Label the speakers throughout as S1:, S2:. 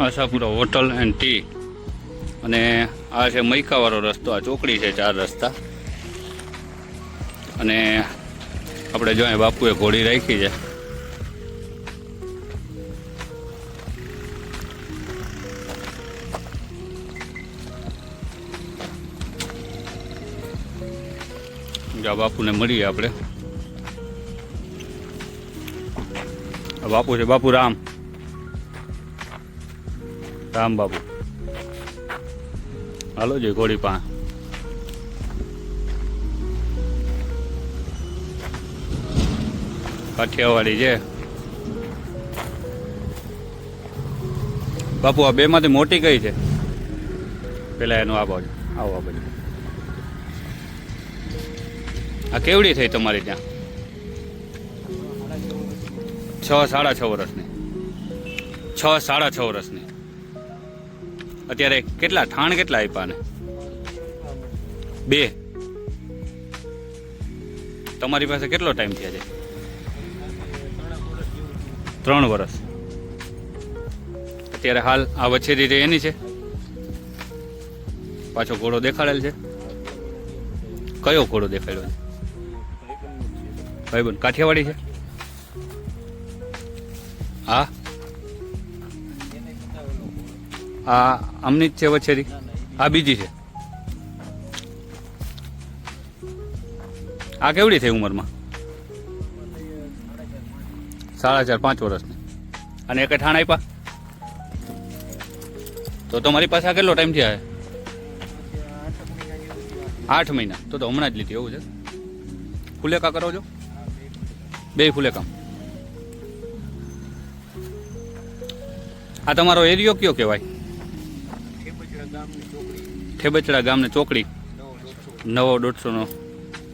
S1: Ashapura hotel and T અને આ છે મૈકાવાળો રસ્તો, આ ચોકડી છે ચાર રસ્તા. અને આપણે જો બાપુએ ઘોડી રાખી છે. આ બાપુને મળીએ આપણે. બાપુ છે બાપુ રામ રામ બાપુ હાલો જોઈએ ઘોડી પા. કાઠિયાવાડી છે બાપુ, આ બે માંથી મોટી કઈ છે? પેલા એનું આ બાજુ આવો આ બાજુ આ કેવડી થઈ તમારી ત્યાં? છ, સાડા છ વર્ષની. છ, સાડા છ વર્ષની. અત્યારે કેટલા? ઠાણ કેટલા આપ્યા ને? બે. તમારી પાસે કેટલો ટાઈમ થયા છે? ત્રણ વર્ષ અત્યારે હાલ આ વછેરી રહી એની છે, પાછો ઘોડો દેખાડેલ છે. કયો ઘોડો દેખાડ્યો છે? ભાઈબંધ કાઠિયાવાડી છે? હા? આ આમની જ છે, વછેરી. આ બીજી છે. આ કેવડી થઈ ઉંમરમાં? સાડા ચાર પાંચ વર્ષની. અને એક ઠાણ આપ્યા તો તમારી પાસે આ કેટલો ટાઈમ થયા આઠ મહિના. તો તો હમણાં જ લીધી, એવું છે? ફુલેકા કરો છો? બે ફુલેકા. આ તમારો એરિયો કયો કહેવાય? ઠેબચડા ગામની ચોકડી. નવો દોઢસોનો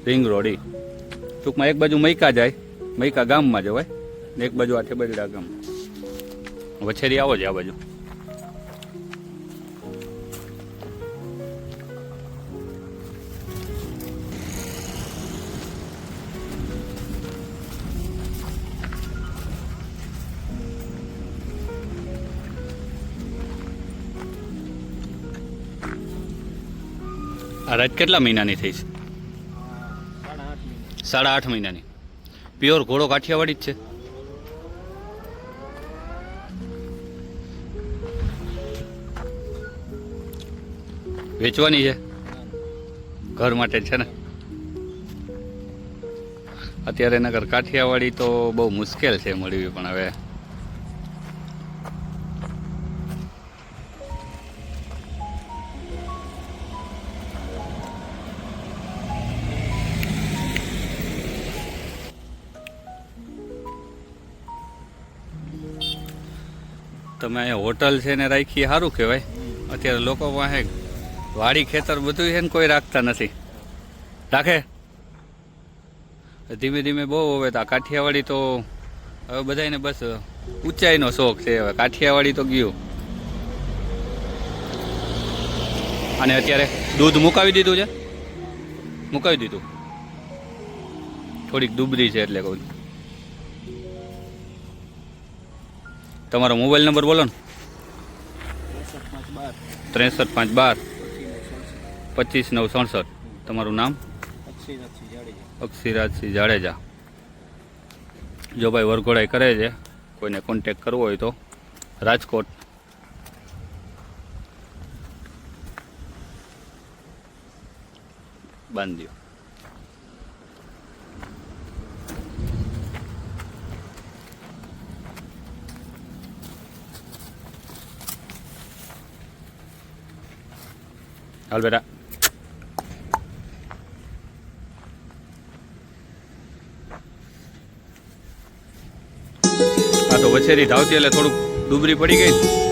S1: રિંગ રોડ ટૂંકમાં એક બાજુ મૈકા જાય, મૈકા ગામમાં જવાય, ને એક બાજુ આ ઠેબચડા ગામ. વછેરી આવો જ આ બાજુ. આ કેટલા મહિનાની થઈ છે? સાડા આઠ મહિનાની. પ્યોર ઘોડો કાઠિયાવાડી જ છે. વેચવાની છે. ઘર માટે છે ને. અત્યારે નગર કાઠિયાવાડી તો બહુ મુશ્કેલ છે મળવી, પણ હવે તમે અહીંયા હોટલ છે ને રાખી સારું કહેવાય. અત્યારે લોકો પાસે વાડી ખેતર બધું છે ને કોઈ રાખતા નથી. રાખે? ધીમે ધીમે બહુ હવે તો કાઠિયાવાડી તો હવે બધાને બસ ઊંચાઈનો શોખ છે હવે. કાઠિયાવાડી તો ગયું. અને અત્યારે દૂધ મુકાવી દીધું છે? મુકાવી દીધું? થોડીક દુબરી છે એટલે કહું તમારો મોબાઈલ નંબર બોલો ને. ત્રેસઠ પાંચ બાર. પચીસ નવ સડસઠ. તમારું નામ? અક્ષિરાજસિંહ જાડેજા. જો ભાઈ વરઘોડાઈ કરે છે, કોઈને કોન્ટેક કરવો હોય તો, રાજકોટ. બાંધ્યો. હાલ આ તો વછેરી ધાવતી એટલે થોડુંક ડુબરી પડી ગઈ.